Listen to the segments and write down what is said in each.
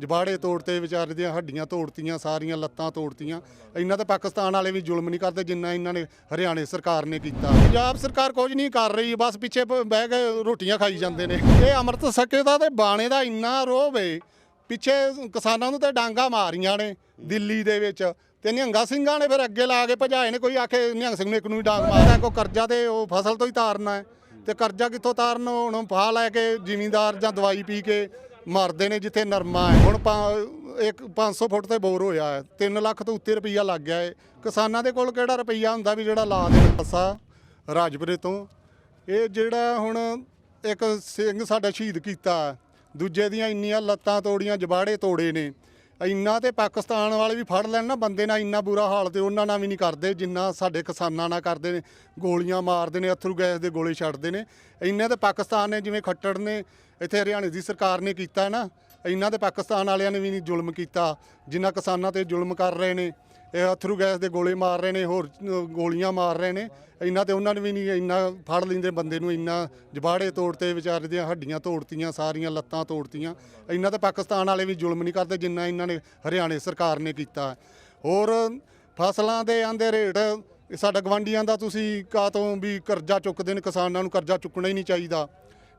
ਜਬਾੜੇ ਤੋੜਤੇ, ਵਿਚਾਰੇ ਦੀਆਂ ਹੱਡੀਆਂ ਤੋੜਤੀਆਂ, ਸਾਰੀਆਂ ਲੱਤਾਂ ਤੋੜਤੀਆਂ। ਇੰਨਾ ਤਾਂ ਪਾਕਿਸਤਾਨ ਵਾਲੇ ਵੀ ਜ਼ੁਲਮ ਨਹੀਂ ਕਰਦੇ ਜਿੰਨਾ ਇਹਨਾਂ ਨੇ ਹਰਿਆਣੇ ਸਰਕਾਰ ਨੇ ਕੀਤਾ। ਪੰਜਾਬ ਸਰਕਾਰ ਕੁਝ ਨਹੀਂ ਕਰ ਰਹੀ, ਬਸ ਪਿੱਛੇ ਬਹਿ ਕੇ ਰੋਟੀਆਂ ਖਾਈ ਜਾਂਦੇ ਨੇ। ਇਹ ਅੰਮ੍ਰਿਤ ਸਕੇ ਦਾ ਤੇ ਬਾਣੇ ਦਾ ਇੰਨਾ ਰੋਹ ਵੇ, ਪਿੱਛੇ ਕਿਸਾਨਾਂ ਨੂੰ ਤੇ ਡਾਂਗਾ ਮਾਰੀਆਂ ਨੇ ਦਿੱਲੀ ਦੇ ਵਿੱਚ। ਤੇ ਨਿਹੰਗਾ ਸਿੰਘਾਂ ਨੇ ਫਿਰ ਅੱਗੇ ਲਾ ਕੇ ਭਜਾਏ ਨੇ, ਕੋਈ ਆਖੇ ਨਿਹੰਗ ਸਿੰਘ ਨੂੰ ਇੱਕ ਨੂੰ ਹੀ ਡਾਂਗ ਮਾਰਿਆ ਕੋ ਕਰਜ਼ਾ ਤੇ ਉਹ ਫਸਲ ਤੋਂ ਹੀ ਤਾਰਨਾ ਹੈ। ਤੇ ਕਰਜ਼ਾ ਕਿੱਥੋਂ ਤਾਰਨ ਹੁਣ ਫਾਹ ਲੈ ਕੇ ਜ਼ਿਮੀਂਦਾਰ ਜਾਂ ਦਵਾਈ ਪੀ ਕੇ ਮਰਦੇ ਨੇ ਜਿੱਥੇ ਨਰਮਾ ਹੈ। ਹੁਣ ਪਾ- ਇੱਕ 500 ਫੁੱਟ ਤੇ ਬੋਰ ਹੋਇਆ ਹੈ। 3 ਲੱਖ ਤੋਂ ਉੱਤੇ ਰੁਪਈਆ ਲੱਗ ਗਿਆ ਹੈ। ਕਿਸਾਨਾਂ ਦੇ ਕੋਲ ਕਿਹੜਾ ਰੁਪਈਆ ਹੁੰਦਾ ਵੀ ਜਿਹੜਾ ਲਾ ਦੇ ਅਸਾ ਰਾਜਪੁਰੇ ਤੋਂ। ਇਹ ਜਿਹੜਾ ਹੁਣ ਇੱਕ ਸਿੰਘ ਸਾਡਾ ਸ਼ਹੀਦ ਕੀਤਾ ਦੂਜੇ ਦੀਆਂ ਇੰਨੀਆਂ ਲੱਤਾਂ ਤੋੜੀਆਂ ਜਬਾੜੇ ਤੋੜੇ ਨੇ। ਇੰਨਾ ਤੇ ਪਾਕਿਸਤਾਨ ਵਾਲੇ ਵੀ ਫੜ ਲੈਣ ਨਾ ਬੰਦੇ ਨਾਲ, ਇੰਨਾ ਬੁਰਾ ਹਾਲ ਤੇ ਉਹਨਾਂ ਨਾਲ ਵੀ ਨਹੀਂ ਕਰਦੇ, ਜਿੰਨਾ ਸਾਡੇ ਕਿਸਾਨਾਂ ਨਾਲ ਕਰਦੇ ਨੇ। ਗੋਲੀਆਂ ਮਾਰਦੇ ਨੇ, ਅਥਰੂ ਗੈਸ ਦੇ ਗੋਲੇ ਛੱਡਦੇ ਨੇ। ਇੰਨੇ ਤੇ ਪਾਕਿਸਤਾਨ ਨੇ ਜਿਵੇਂ ਖੱਟੜ ਨੇ ਇੱਥੇ ਹਰਿਆਣੇ ਦੀ ਸਰਕਾਰ ਨੇ ਕੀਤਾ ਨਾ, ਇਹਨਾਂ ਤੇ ਪਾਕਿਸਤਾਨ ਵਾਲਿਆਂ ਨੇ ਵੀ ਨਹੀਂ ਜ਼ੁਲਮ ਕੀਤਾ, ਜਿੰਨਾ ਕਿਸਾਨਾਂ ਤੇ ਜ਼ੁਲਮ ਕਰ ਰਹੇ ਨੇ, ਇਹ ਅਥਰੂ ਗੈਸ ਦੇ ਗੋਲੇ ਮਾਰ ਰਹੇ ਨੇ, ਹੋਰ ਗੋਲੀਆਂ ਮਾਰ ਰਹੇ ਨੇ, ਇਹਨਾਂ ਤੇ ਉਹਨਾਂ ਨੇ ਵੀ ਨਹੀਂ ਇੰਨਾ ਫੜ ਲੈਂਦੇ ਬੰਦੇ ਨੂੰ, ਇੰਨਾ ਜਬਾੜੇ ਤੋੜਤੇ ਵਿਚਾਰੇ ਦੀਆਂ ਹੱਡੀਆਂ ਤੋੜਤੀਆਂ, ਸਾਰੀਆਂ ਲੱਤਾਂ ਤੋੜਤੀਆਂ, ਇਹਨਾਂ ਤੇ ਪਾਕਿਸਤਾਨ ਵਾਲੇ ਵੀ ਜ਼ੁਲਮ ਨਹੀਂ ਕਰਦੇ ਜਿੰਨਾ ਇਹਨਾਂ ਨੇ ਹਰਿਆਣੇ ਸਰਕਾਰ ਨੇ ਕੀਤਾ ਹੋਰ, ਫਸਲਾਂ ਦੇ ਆਂਦੇ ਰੇਟ ਸਾਡਾ ਗਵਾਂਡੀਆਂ ਦਾ ਤੁਸੀਂ ਕਾਤੋਂ ਵੀ ਕਰਜ਼ਾ ਚੁੱਕਦੇ ਨੇ, ਕਿਸਾਨਾਂ ਨੂੰ ਕਰਜ਼ਾ ਚੁੱਕਣਾ ਹੀ ਨਹੀਂ ਚਾਹੀਦਾ।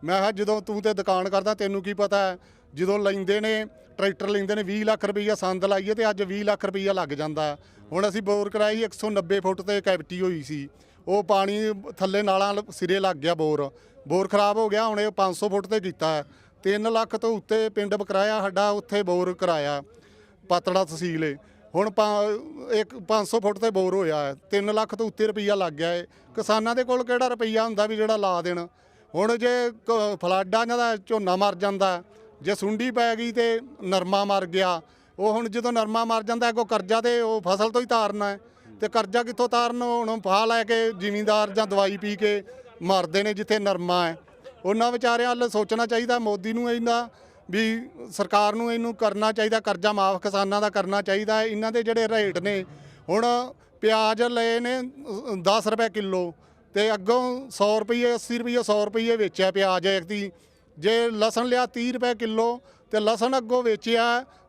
ਮੈਂ ਕਿਹਾ, ਜਦੋਂ ਤੂੰ ਤੇ ਦੁਕਾਨ ਕਰਦਾ, ਤੈਨੂੰ ਕੀ ਪਤਾ ਹੈ? ਜਦੋਂ ਲੈਂਦੇ ਨੇ, ਟਰੈਕਟਰ ਲੈਂਦੇ ਨੇ 20 ਲੱਖ ਰੁਪਈਆ ਸੰਦ ਲਾਈਏ ਤੇ ਅੱਜ 20 ਲੱਖ ਰੁਪਈਆ ਲੱਗ ਜਾਂਦਾ ਹੁਣ ਅਸੀਂ ਬੋਰ ਕਰਾਈ 190 ਫੁੱਟ ਤੇ ਕੈਵਿਟੀ ਹੋਈ ਸੀ। ਉਹ ਪਾਣੀ ਥੱਲੇ ਨਾਲਾਂ ਸਿਰੇ ਲੱਗ ਗਿਆ ਬੋਰ। ਬੋਰ ਖਰਾਬ ਹੋ ਗਿਆ, ਹੁਣ ਇਹ 500 ਫੁੱਟ ਤੇ ਕੀਤਾ 3 ਲੱਖ ਤੋਂ ਉੱਤੇ ਪਿੰਡ ਬਕਰਾਇਆ ਸਾਡਾ, ਉੱਥੇ ਬੋਰ ਕਰਾਇਆ, ਪਾਤੜਾ ਤਹਿਸੀਲ ਏ। ਹੁਣ ਪਾ- ਇੱਕ 500 ਫੁੱਟ ਤੇ ਬੋਰ ਹੋਇਆ ਹੈ। 3 ਲੱਖ ਤੋਂ ਉੱਤੇ ਰੁਪਈਆ ਲੱਗ ਗਿਆ ਏ। ਕਿਸਾਨਾਂ ਦੇ ਕੋਲ ਕਿਹੜਾ ਰੁਪਈਆ ਹੁੰਦਾ ਵੀ ਜਿਹੜਾ ਲਾ ਦੇਣ? ਹੁਣ ਜੇ ਕ- ਫਲਾਡਾ ਇਹਨਾਂ ਦਾ ਝੋਨਾ ਮਰ ਜਾਂਦਾ, ਜੇ ਸੁੰਡੀ ਪੈ ਗਈ ਤੇ ਨਰਮਾ ਮਰ ਗਿਆ, ਉਹ ਹੁਣ ਜਦੋਂ ਨਰਮਾ ਮਰ ਜਾਂਦਾ, ਅੱਗੋਂ ਕਰਜ਼ਾ ਤੇ ਉਹ ਫਸਲ ਤੋਂ ਹੀ ਤਾਰਨਾ ਹੈ। ਤੇ ਕਰਜ਼ਾ ਕਿੱਥੋਂ ਤਾਰਨ? ਹੁਣ ਫਾਹ ਲੈ ਕੇ ਜ਼ਿਮੀਂਦਾਰ ਜਾਂ ਦਵਾਈ ਪੀ ਕੇ ਮਰਦੇ ਨੇ ਜਿੱਥੇ ਨਰਮਾ ਹੈ। ਉਹਨਾਂ ਵਿਚਾਰਿਆਂ ਵੱਲ ਸੋਚਣਾ ਚਾਹੀਦਾ, ਮੋਦੀ ਨੂੰ ਇਹਨਾਂ ਵੀ ਸਰਕਾਰ ਨੂੰ ਇਹਨੂੰ ਕਰਨਾ ਚਾਹੀਦਾ, ਕਰਜ਼ਾ ਮਾਫ ਕਿਸਾਨਾਂ ਦਾ ਕਰਨਾ ਚਾਹੀਦਾ ਇਹਨਾਂ ਦੇ ਜਿਹੜੇ ਰੇਟ ਨੇ, ਹੁਣ ਪਿਆਜ਼ ਲਏ ਨੇ 10 ਰੁਪਏ ਕਿਲੋ ਤੇ ਅੱਗੋਂ 100 ਰੁਪਏ 80 ਰੁਪਏ 100 ਰੁਪਏ ਵੇਚਿਆ ਪਿਆਜ਼ ਇੱਕ ਦੀ। ਜੇ ਲਸਣ ਲਿਆ 30 ਰੁਪਏ ਕਿਲੋ, ਤੇ ਲਸਣ ਅੱਗੋਂ ਵੇਚਿਆ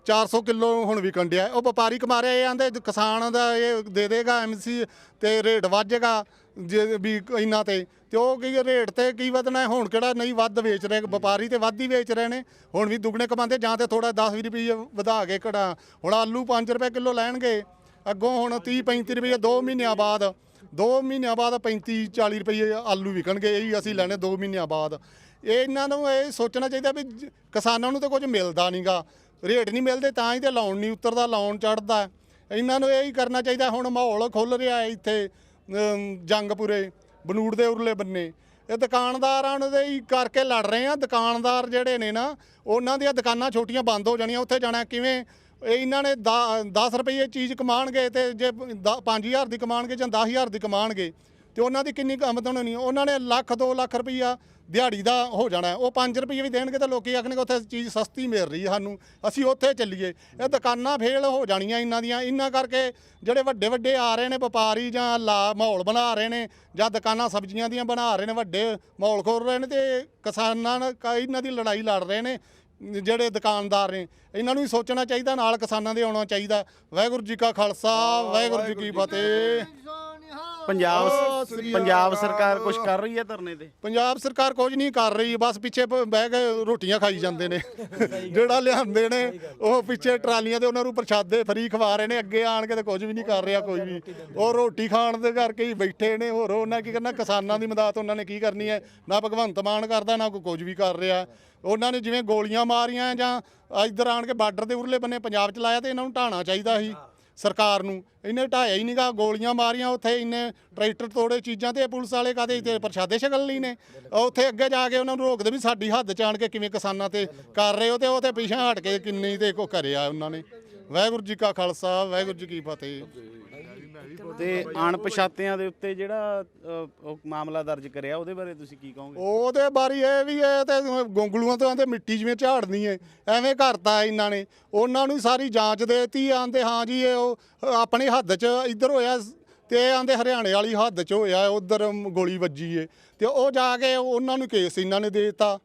400 ਕਿਲੋ ਹੁਣ ਵੀ ਕੰਡਿਆ। ਉਹ ਵਪਾਰੀ ਕਮਾਰਿਆ ਇਹ ਆਂਦੇ, ਕਿਸਾਨ ਦਾ ਇਹ ਦੇ ਦੇਗਾ ਐਮਸੀ ਤੇ ਰੇਟ ਵੱਜੇਗਾ ਜੇ ਵੀ ਇਹਨਾਂ ਤੇ। ਤੇ ਉਹ ਕੀ ਰੇਟ ਤੇ ਕੀ ਵਧਣਾ, ਹੁਣ ਕਿਹੜਾ ਨਹੀਂ ਵੱਧ ਵੇਚ ਰਹੇ, ਵਪਾਰੀ ਤੇ ਵੱਧ ਹੀ ਵੇਚ ਰਹੇ ਨੇ। ਹੁਣ ਵੀ ਦੁੱਗਣੇ ਕਮਾਉਂਦੇ, ਜਾਂ ਤੇ ਥੋੜਾ 10 ਰੁਪਏ ਵਧਾ ਕੇ ਘੜਾ ਹੁਣ ਆਲੂ 5 ਰੁਪਏ ਕਿਲੋ ਲੈਣਗੇ। ਅੱਗੋਂ ਹੁਣ 30 35 ਰੁਪਏ 2 ਮਹੀਨਿਆਂ ਬਾਅਦ 2 ਮਹੀਨਿਆਂ ਬਾਅਦ 35 40 ਰੁਪਏ ਆਲੂ ਵਿਕਣਗੇ ਇਹ ਇਹੀ ਅਸੀਂ ਲੈਣੇ 2 ਮਹੀਨਿਆਂ ਬਾਅਦ। ਇਹ ਇਹਨਾਂ ਨੂੰ ਇਹ ਸੋਚਣਾ ਚਾਹੀਦਾ ਵੀ ਜ- ਕਿਸਾਨਾਂ ਨੂੰ ਤਾਂ ਕੁਝ ਮਿਲਦਾ ਨਹੀਂਗਾ ਰੇਟ ਨਹੀਂ ਮਿਲਦੇ ਤਾਂ ਹੀ ਤੇ ਲਾਉਣ ਨਹੀਂ ਉਤਰਦਾ ਲਾਉਣ ਚੜਦਾ ਇਹਨਾਂ ਨੂੰ ਇਹ ਹੀ ਕਰਨਾ ਚਾਹੀਦਾ ਹੁਣ ਮਾਹੌਲ ਖੁੱਲ ਰਿਹਾ ਹੈ ਇੱਥੇ ਅਮ, ਜੰਗਪੁਰੇ ਬਨੂੜ ਦੇ ਉਰਲੇ ਬੰਨੇ। ਇਹ ਦੁਕਾਨਦਾਰਾਂ ਦੇ ਹੀ ਕਰਕੇ ਲੜ ਰਹੇ ਆ। ਦੁਕਾਨਦਾਰ ਜਿਹੜੇ ਨੇ ਨਾ ਉਹਨਾਂ ਦੀਆਂ ਦੁਕਾਨਾਂ ਛੋਟੀਆਂ ਬੰਦ ਹੋ ਜਾਣੀਆਂ ਉੱਥੇ ਜਾਣਾ ਕਿਵੇਂ ਇਹ ਇਹਨਾਂ ਨੇ 10 ਰੁਪਏ ਚੀਜ਼ ਕਮਾਣਗੇ ਤੇ ਜੇ 5000 ਦੀ ਕਮਾਣਗੇ ਜਾਂ 10000 ਦੀ ਕਮਾਣਗੇ, ਤੇ ਉਹਨਾਂ ਦੀ ਕਿੰਨੀ ਕੁ ਆਮਦਨ ਹੋਣੀ ਉਹਨਾਂ ਨੇ ਲੱਖ 2 ਲੱਖ ਰੁਪਈਆ ਦਿਹਾੜੀ ਦਾ ਹੋ ਜਾਣਾ। ਉਹ 5 ਰੁਪਏ ਵੀ ਦੇਣਗੇ ਤਾਂ ਲੋਕੀ ਆਖਣਗੇ ਉੱਥੇ ਚੀਜ਼ ਸਸਤੀ ਮਿਲ ਰਹੀ ਸਾਨੂੰ, ਅਸੀਂ ਉੱਥੇ ਚੱਲੀਏ। ਇਹ ਦੁਕਾਨਾਂ ਫੇਲ ਹੋ ਜਾਣੀਆਂ ਇਹਨਾਂ ਦੀਆਂ। ਇਹਨਾਂ ਕਰਕੇ ਜਿਹੜੇ ਵੱਡੇ ਵੱਡੇ ਆ ਰਹੇ ਨੇ, ਵਪਾਰੀ ਜਾਂ ਲਾ, ਮਾਹੌਲ ਬਣਾ ਰਹੇ ਨੇ, ਜਾਂ ਦੁਕਾਨਾਂ ਸਬਜ਼ੀਆਂ ਦੀਆਂ ਬਣਾ ਰਹੇ ਨੇ, ਵੱਡੇ ਮਾਹੌਲ ਖੋਲ ਰਹੇ ਨੇ ਤੇ ਕਿਸਾਨਾਂ ਨਾਲ ਕਈ ਇਹਨਾਂ ਦੀ ਲੜਾਈ ਲੜ ਰਹੇ ਨੇ। ਜਿਹੜੇ ਦੁਕਾਨਦਾਰ ਨੇ ਇਹਨਾਂ ਨੂੰ ਵੀ ਸੋਚਣਾ ਚਾਹੀਦਾ ਨਾਲ ਕਿਸਾਨਾਂ ਦੇ ਆਉਣਾ ਚਾਹੀਦਾ। ਵਾਹਿਗੁਰੂ ਜੀ ਕਾ ਖਾਲਸਾ ਵਾਹਿਗੁਰੂ ਜੀ ਕੀ ਫਤਿਹ। ਪੰਜਾਬ ਪੰਜਾਬ ਸਰਕਾਰ ਕੁਝ ਕਰ ਰਹੀ ਹੈ ਧਰਨੇ ਤੇ? ਪੰਜਾਬ ਸਰਕਾਰ ਕੁਝ ਨਹੀਂ ਕਰ ਰਹੀ ਬਸ ਪਿੱਛੇ ਬਹਿ ਕੇ ਰੋਟੀਆਂ ਖਾਈ ਜਾਂਦੇ ਨੇ। ਜਿਹੜਾ ਲਿਆਂਦੇ ਨੇ ਉਹ ਪਿੱਛੇ ਟਰਾਲੀਆਂ ਤੇ ਉਹਨਾਂ ਨੂੰ ਪ੍ਰਸ਼ਾਦੇ ਫਰੀ ਖਵਾ ਰਹੇ ਨੇ ਅੱਗੇ ਆਣ ਕੇ ਤੇ ਕੁਝ ਵੀ ਨਹੀਂ ਕਰ ਰਿਹਾ ਕੋਈ ਵੀ। ਉਹ ਰੋਟੀ ਖਾਣ ਦੇ ਕਰਕੇ ਹੀ ਬੈਠੇ ਨੇ ਹੋਰ ਉਹਨਾਂ ਕੀ ਕਰਨਾ ਕਿਸਾਨਾਂ ਦੀ ਮਦਦ ਉਹਨਾਂ ਨੇ ਕੀ ਕਰਨੀ ਹੈ? ਨਾ ਭਗਵੰਤ ਮਾਨ ਕਰਦਾ ਨਾ ਕੋਈ ਕੁਝ ਵੀ ਕਰ ਰਿਹਾ। ਉਹਨਾਂ ਨੇ ਜਿਵੇਂ ਗੋਲੀਆਂ ਮਾਰੀਆਂ ਜਾਂ ਇੱਧਰ ਆਣ ਕੇ ਬਾਰਡਰ ਦੇ ਉਰਲੇ ਬੰਨੇ ਪੰਜਾਬ ਚ ਲਾਇਆ ਤੇ ਇਹਨਾਂ ਨੂੰ ਢਾਣਾ ਚਾਹੀਦਾ ਸੀ। ਸਰਕਾਰ ਨੂੰ। ਇਹਨੇ ਢਾਇਆ ਹੀ ਨਹੀਂਗਾ ਗੋਲੀਆਂ ਮਾਰੀਆਂ, ਉੱਥੇ ਇੰਨੇ ਟਰੈਕਟਰ ਤੋੜੇ ਚੀਜ਼ਾਂ ਤੇ, ਪੁਲਿਸ ਵਾਲੇ ਕਾਦੇ ਤੇ, ਪ੍ਰਸ਼ਾਦੇ ਛਕਣ ਲਈ ਨੇ। ਉੱਥੇ ਅੱਗੇ ਜਾ ਕੇ ਉਹਨਾਂ ਨੂੰ ਰੋਕਦੇ ਵੀ ਸਾਡੀ ਹੱਦ ਚ ਆਣ ਕੇ ਕਿਵੇਂ ਕਿਸਾਨਾਂ ਤੇ ਕਰ ਰਹੇ ਹੋ ਤੇ ਉਹ ਤੇ ਪਿੱਛੇ ਹਟ ਕੇ ਕਿੰਨੀ ਤੇ ਕੋ ਕਰਿਆ ਉਹਨਾਂ ਨੇ। ਵਾਹਿਗੁਰੂ ਜੀ ਕਾ ਖਾਲਸਾ, ਵਾਹਿਗੁਰੂ ਜੀ ਕੀ ਫਤਿਹ। ਤੇ ਅਣਪਛਾਤਿਆਂ ਦੇ ਉੱਤੇ ਜਿਹੜਾ ਅ, ਉਹ ਮਾਮਲਾ ਦਰਜ ਕਰਿਆ ਉਹਦੇ ਬਾਰੇ ਤੁਸੀਂ ਕੀ ਕਹੋਗੇ? ਉਹਦੇ ਬਾਰੇ ਇਹ ਵੀ ਇਹ ਤੇ ਗੋਂਗਲੂਆਂ ਤੋਂ ਆਂਦੇ ਮਿੱਟੀ ਜਿਵੇਂ ਝਾੜਨੀ ਏ ਐਵੇਂ ਕਰਤਾ ਇਹਨਾਂ ਨੇ। ਉਹਨਾਂ ਨੂੰ ਸਾਰੀ ਜਾਂਚ ਦੇਤੀ ਆਂਦੇ ਹਾਂ ਜੀ ਇਹ ਉਹ ਆਪਣੇ ਹੱਦ 'ਚ ਇੱਧਰ ਹੋਇਆ ਤੇ ਆਂਦੇ ਹਰਿਆਣੇ ਵਾਲੀ ਹੱਦ 'ਚ ਹੋਇਆ ਉਧਰ ਗੋਲੀ ਵੱਜੀ ਏ। ਤੇ ਉਹ ਜਾ ਕੇ ਉਹਨਾਂ ਨੂੰ ਕੇਸ ਇਹਨਾਂ ਨੇ ਦੇ ਦਿੱਤਾ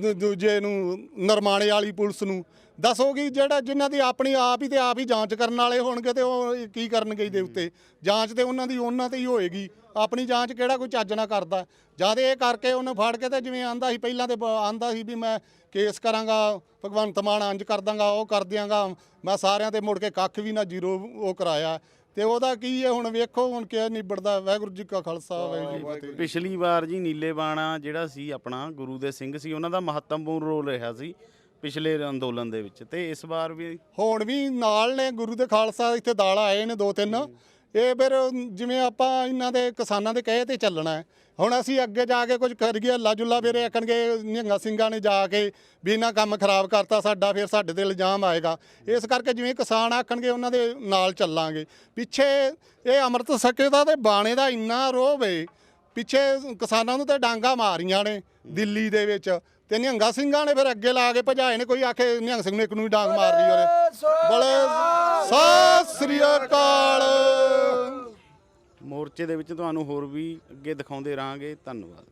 ਦ- ਦੂਜੇ ਨੂੰ ਨਰਮਾਣੇ ਵਾਲੀ ਪੁਲਿਸ ਨੂੰ। ਦੱਸੋ ਕਿ ਜਿਹੜਾ ਜਿਨ੍ਹਾਂ ਦੀ ਆਪਣੀ ਆਪ ਹੀ ਤੇ ਆਪ ਹੀ ਜਾਂਚ ਕਰਨ ਵਾਲੇ ਹੋਣਗੇ ਤੇ ਉਹ ਕੀ ਕਰਨਗੇ ਇਹਦੇ ਉੱਤੇ? ਜਾਂਚ ਤੇ ਉਹਨਾਂ ਦੀ ਉਹਨਾਂ ਤੇ ਹੀ ਹੋਏਗੀ। ਆਪਣੀ ਜਾਂਚ ਕਿਹੜਾ ਕੋਈ ਚੱਜ ਨਾ ਕਰਦਾ? ਜਦ ਇਹ ਕਰਕੇ ਉਹਨੇ ਫੜ ਕੇ ਤੇ ਜਿਵੇਂ ਆਂਦਾ ਸੀ ਪਹਿਲਾਂ ਤੇ ਆਂਦਾ ਸੀ ਵੀ ਮੈਂ ਕੇਸ ਕਰਾਂਗਾ ਭਗਵੰਤ ਮਾਨ ਅੰਜ ਕਰ ਦਾਂਗਾ ਉਹ ਕਰ ਦਿਆਂਗਾ ਮੈਂ ਸਾਰਿਆਂ ਤੇ ਮੁੜ ਕੇ ਕੱਖ ਵੀ ਨਾ ਜ਼ੀਰੋ ਉਹ ਕਰਾਇਆ। ਤੇ ਉਹਦਾ ਕੀ ਹੈ ਹੁਣ ਵੇਖੋ ਹੁਣ ਕਿਆ ਨਿਬੜਦਾ ਵਾਹਿਗੁਰੂ ਜੀ ਕਾ ਖਾਲਸਾ ਵਾਹਿਗੁਰੂ ਜੀ ਫਤਿਹ। ਪਿਛਲੀ ਵਾਰ ਜੀ ਨੀਲੇ ਬਾਣਾ ਜਿਹੜਾ ਸੀ ਆਪਣਾ ਗੁਰੂ ਦੇ ਸਿੰਘ ਸੀ ਉਹਨਾਂ ਦਾ ਮਹੱਤਵਪੂਰਨ ਰੋਲ ਰਿਹਾ ਸੀ। ਪਿਛਲੇ ਅੰਦੋਲਨ ਦੇ ਵਿੱਚ ਤੇ ਇਸ ਵਾਰ ਵੀ ਹੁਣ ਵੀ ਨਾਲ ਨੇ, ਗੁਰੂ ਦੇ ਖਾਲਸਾ ਇੱਥੇ ਦਾਲ ਆਏ ਨੇ ਦੋ ਤਿੰਨ। ਇਹ ਫਿਰ ਜਿਵੇਂ ਆਪਾਂ ਇਹਨਾਂ ਦੇ ਕਿਸਾਨਾਂ ਦੇ ਕਹੇ ਤੇ ਚੱਲਣਾ ਹੈ। ਹੁਣ ਅਸੀਂ ਅੱਗੇ ਜਾ ਕੇ ਕੁਝ ਕਰੀਏ ਹੱਲਾ ਜੁੱਲਾ ਫਿਰ ਆਖਣਗੇ, ਨਿਹੰਗਾ ਸਿੰਘਾਂ ਨੇ ਜਾ ਕੇ ਵੀ ਇਹਨਾਂ ਕੰਮ ਖਰਾਬ ਕਰਤਾ, ਸਾਡਾ ਫਿਰ ਸਾਡੇ ਤੇ ਇਲਜ਼ਾਮ ਆਏਗਾ। ਇਸ ਕਰਕੇ ਜਿਵੇਂ ਕਿਸਾਨ ਆਖਣਗੇ, ਉਹਨਾਂ ਦੇ ਨਾਲ ਚੱਲਾਂਗੇ। ਪਿੱਛੇ ਇਹ ਅੰਮ੍ਰਿਤ ਸਕੇ ਦਾ ਤੇ ਬਾਣੇ ਦਾ ਇੰਨਾ ਰੋਹ ਵੇ, ਪਿੱਛੇ ਕਿਸਾਨਾਂ ਨੂੰ ਤੇ ਡਾਂਗਾ ਮਾਰੀਆਂ ਨੇ ਦਿੱਲੀ ਦੇ ਵਿੱਚ। ਤੇ ਨਿਹੰਗਾ ਸਿੰਘਾਂ ਨੇ ਫਿਰ ਅੱਗੇ ਲਾ ਕੇ ਭਜਾਏ ਨੇ ਕੋਈ ਆਖੇ ਨਿਹੰਗ ਸਿੰਘ ਨੇ ਇੱਕ ਨੂੰ ਹੀ ਡਾਂਗ ਮਾਰ ਲਈ ਉਹਨੇ ਬੋਲੇ ਸਤਿ ਸ੍ਰੀ ਅਕਾਲ। ਮੋਰਚੇ ਦੇ ਵਿੱਚ ਤੁਹਾਨੂੰ ਹੋਰ ਵੀ ਅੱਗੇ ਦਿਖਾਉਂਦੇ ਰਹਾਂਗੇ। ਧੰਨਵਾਦ।